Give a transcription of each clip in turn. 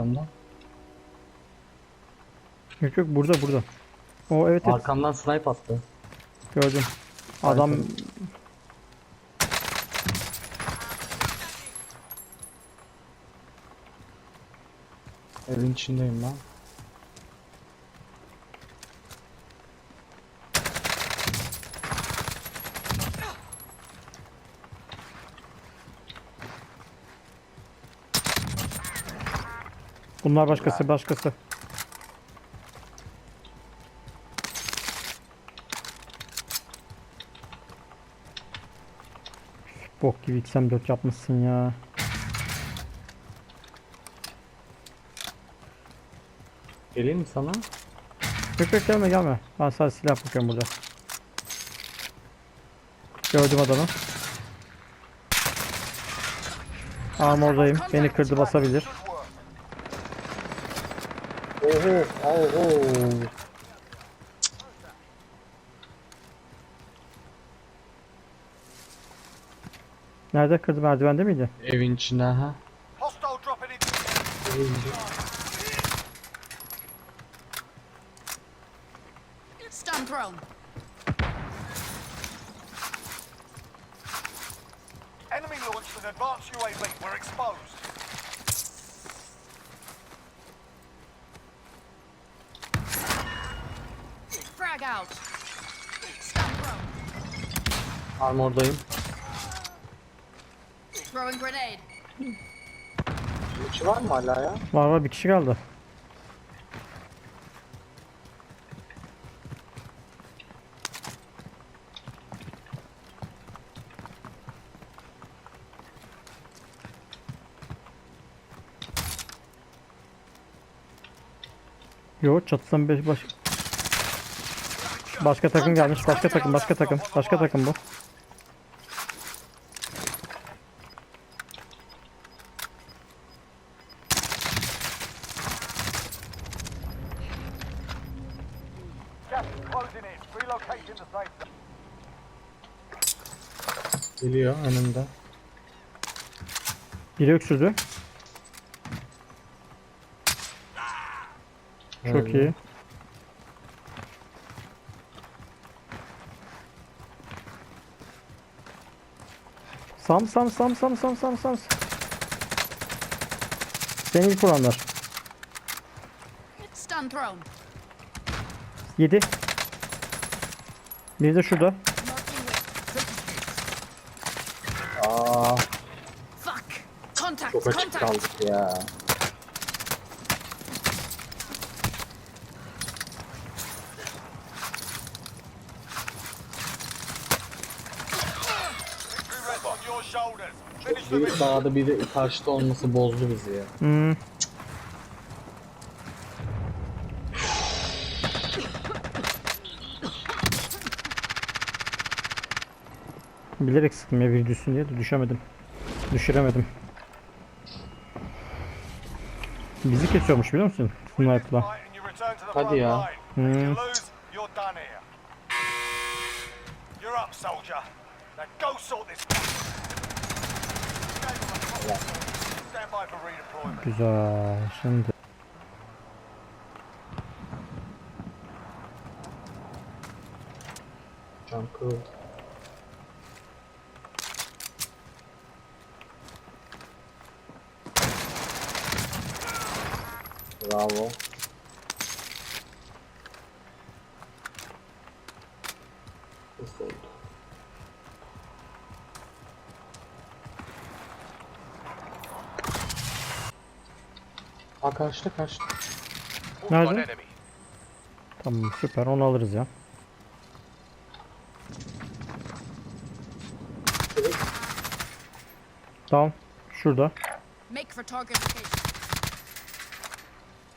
arkamdan. Yok yok burada burada. O evet evet Arkamdan snipe attı. gördüm. Adam. Evin içindeyim ben. Bunlar başkası başkası. Bok gibi XM4 yapmışsın ya. Geleyim mi sana? Yok yok gelme gelme. Ben sadece silah bakıyorum burada. Gördüm adamı. Armordayım. Beni kırdı basabilir. Oho, oho. Nerede kırdı? Merdivende miydi? Evin içinde ha. Hostile dropping into Stun thrown. enemy launched an advanced UAV. We're exposed. Frag out. Stun. Armordayım. Throwing grenade. İçi var mı hala ya? Var var bir kişi kaldı. Yo çatısından beş baş... Başka takım gelmiş. Başka takım, başka takım. Başka takım bu. Geliyor önümde. Biri öksürdü. Çok iyi. Sam sam sam sam sam sam sam. Seni ilk vuranlar. Stun thrown. 7. Biri de şurada. Aa, Fuck. Contact. çok açık contact. kaldık ya. Biri sağda biri karşıda olması bozdu bizi ya. Hmm. Bilerek sıktım ya bir düşsün diye de düşemedim. Düşüremedim. Bizi kesiyormuş biliyor musun? Sniper'la. Hadi ya. Hmm. You're up, soldier. Now go sort this. Güzel. Şimdi Cam kırıldı. Bravo. Hızlı oldu. Ha karşıda karşıda. Nerede? tamam süper onu alırız ya. Tamam. Şurada.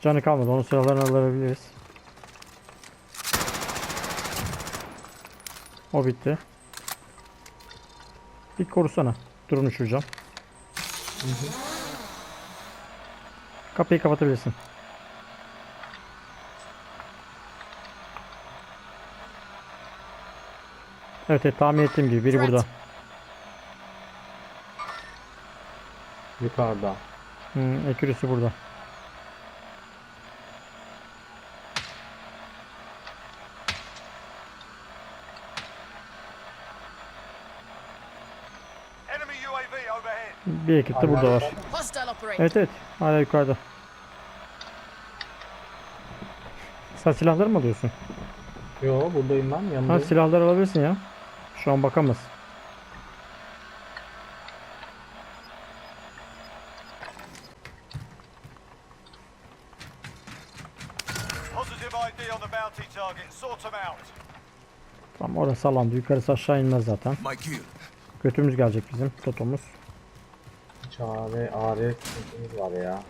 Canı kalmadı. Onun silahlarını alabiliriz. O bitti. Bir korusana. Durun uçuracağım. Kapıyı kapatabilirsin. Evet, evet tahmin ettiğim gibi biri burada. Yukarıda. Hmm, ekürüsü burada. Bir ekip de burada var. Evet evet. Hala yukarıda. Sen silahları mı alıyorsun? Yo buradayım ben Ha yanındayım. silahlar alabilirsin ya. Şu an bakamaz. Positive ID on the bounty target. Sort them out. Tamam orası alandı. Yukarısı aşağı inmez zaten. Götümüz gelecek bizim. Totomuz. Çare, AR sıkıntımız var ya.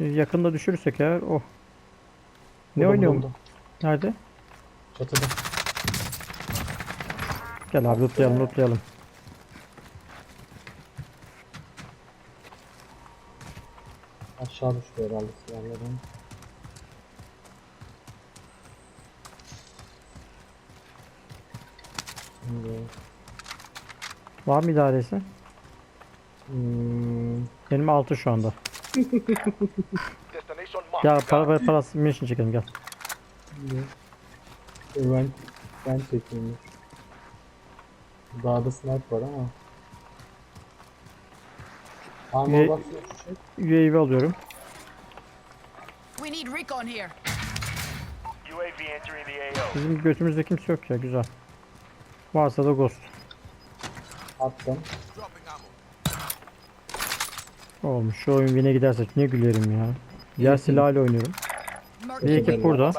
Yakında düşürürsek eğer oh. Ne Burada, oynuyor? burada. Nerede? Çatıda. Gel abi lootlayalım lootlayalım. Aşağı düştü herhalde silahların. Şimdi Var mı idaresi? Hmm, Benim 6 şu anda. Gel para para parası mission çekelim gel. ben ben çekeyim. Dağda sniper var ama. Armor Ye- box çek. UAV alıyorum. We need recon here. UAV entering the AO. Bizim götümüzde kimse yok ya güzel. Varsa da ghost. Attım. Dropping. Oğlum şu oyun win'e gidersek ne gülerim ya. Diğer silahla oynuyorum. Bir ekip burada.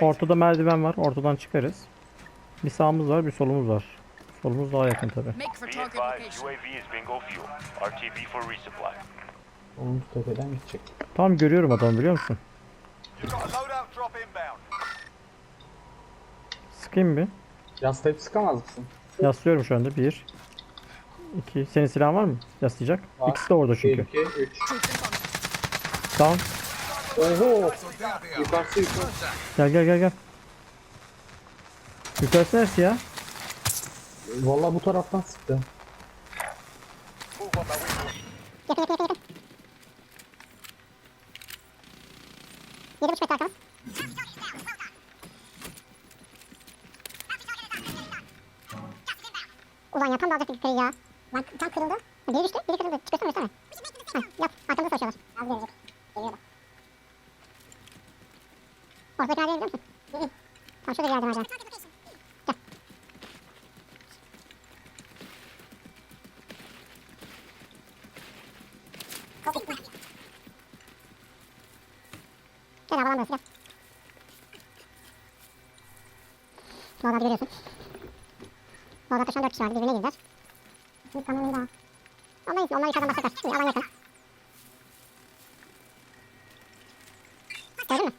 Ortada merdiven var. Ortadan çıkarız. Bir sağımız var, bir solumuz var. Solumuz daha yakın tabi. Onun tepeden gidecek. Tam görüyorum adamı biliyor musun? Sıkayım bir. Yaslayıp sıkamaz mısın? Yaslıyorum şu anda. Bir. İki. Senin silahın var mı? Yaslayacak. Var. İkisi de orada 1, çünkü. 2, 3. Troops in front. Tamam. Oho! Yukarısı yukarı. Gel gel gel gel. Yukarısı neresi ya? Valla bu taraftan sıktı. Yedi buçuk metre arkamız. Ulan ya tam da alacaktık yukarı ya. Lan tam kırıldı. Biri düştü, biri kırıldı. Çıkıyorsun mu üstüne? Ha, yok, arkamda savaşıyorlar. Az gelecek. Geliyorlar. Ortadaki nerede biliyor musun? Hı hı. Tam şurada bir yerde var. Gel. Gel abi lan burası gel. Bu adamı görüyorsun. Bu adamda şu an 4 kişi vardı birbirine girdiler. Bir kamyonu daha. Onlar iyisin onlar yukarıdan basacaklar. Şimdi alan yakın. Gördün mü?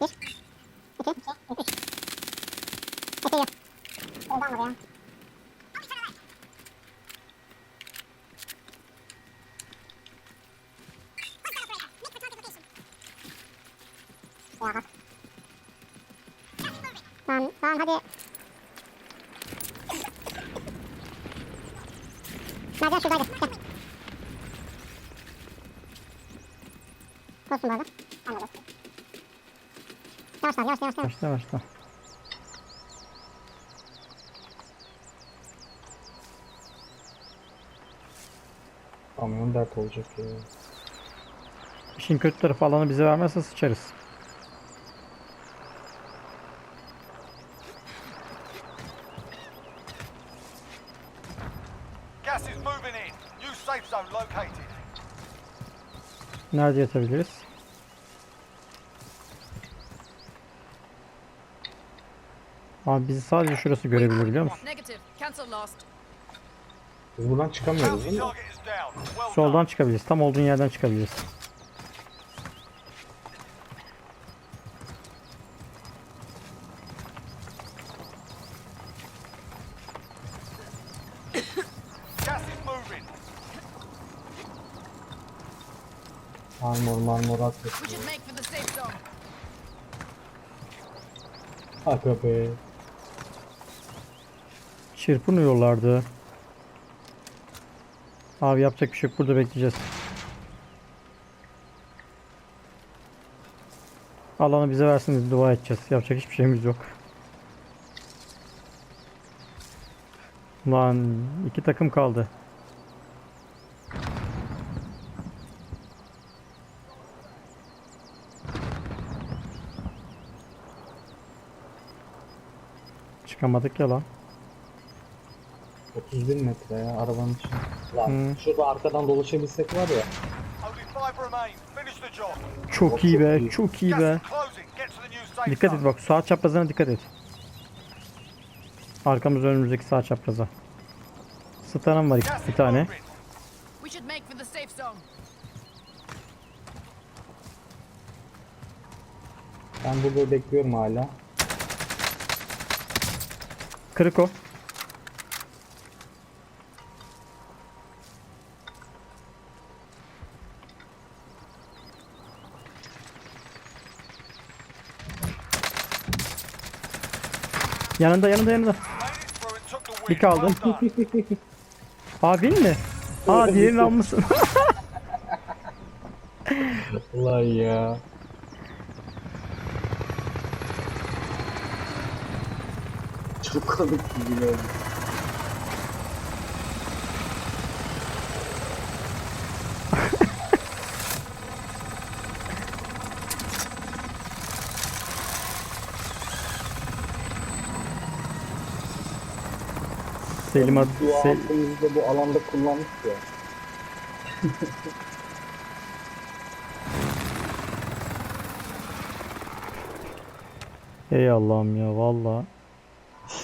Bir. İki. Üç. Epey yok. Öyle almadı ya. Ya bak. Tamam, tamam hadi. Merdiven şuradaydı. Gel. Dostum bu arada. Ben de dostum. Yavaş lan yavaş yavaş yavaş. Başla başla. Kamyon dert olacak ya. İşin kötü tarafı alanı bize vermezse sıçarız. Gas is moving in. New safe zone located. Nerede yatabiliriz? Abi bizi sadece şurası görebilir biliyor musun? Negative. Cancel last. Biz buradan çıkamıyoruz değil mi? Soldan çıkabiliriz. Tam olduğun yerden çıkabiliriz. Gas is moving. Marmor marmor at. Aga be. Çırpınıyorlardı. Abi yapacak bir şey yok. Burada bekleyeceğiz. Alanı bize versin diye dua edeceğiz. Yapacak hiçbir şeyimiz yok. Lan iki takım kaldı. Çıkamadık ya lan. 31 metre ya arabanın için. Lan Hı. şurada arkadan dolaşabilsek var ya. Only five remain. Finish the job. Çok iyi be, çok iyi Gas be. is closing. Get to the new safe Dikkat zone. et bak sağ çaprazına dikkat et. Arkamız önümüzdeki sağ çapraza. Stun'ım var iki, Gas bir is tane. moving. We should make for the safe zone. Ben burada bekliyorum hala. Kırık o. Yanında yanında yanında. Bir kaldım. Abin mi? Aa diğerini almışsın. Ulan ya. Çok komik bir. Selim ad Bu Se- bu alanda kullanmış ya. Ey Allah'ım ya valla.